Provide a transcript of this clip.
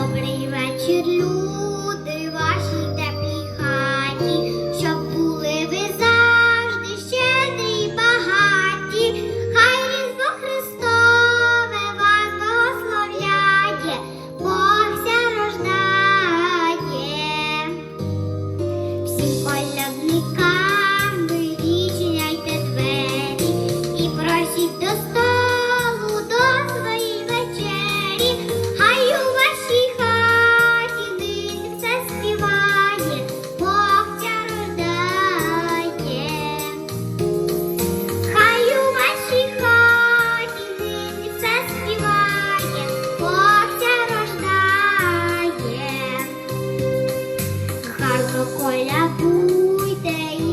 Добрий вечір, люди, вашій теплій хаті, щоб були ви завжди щедрі й багаті, хай різдво Христове вас благословляє, Богся рождає, всім колядникам вирічняйте двері і просіть до Chocolapute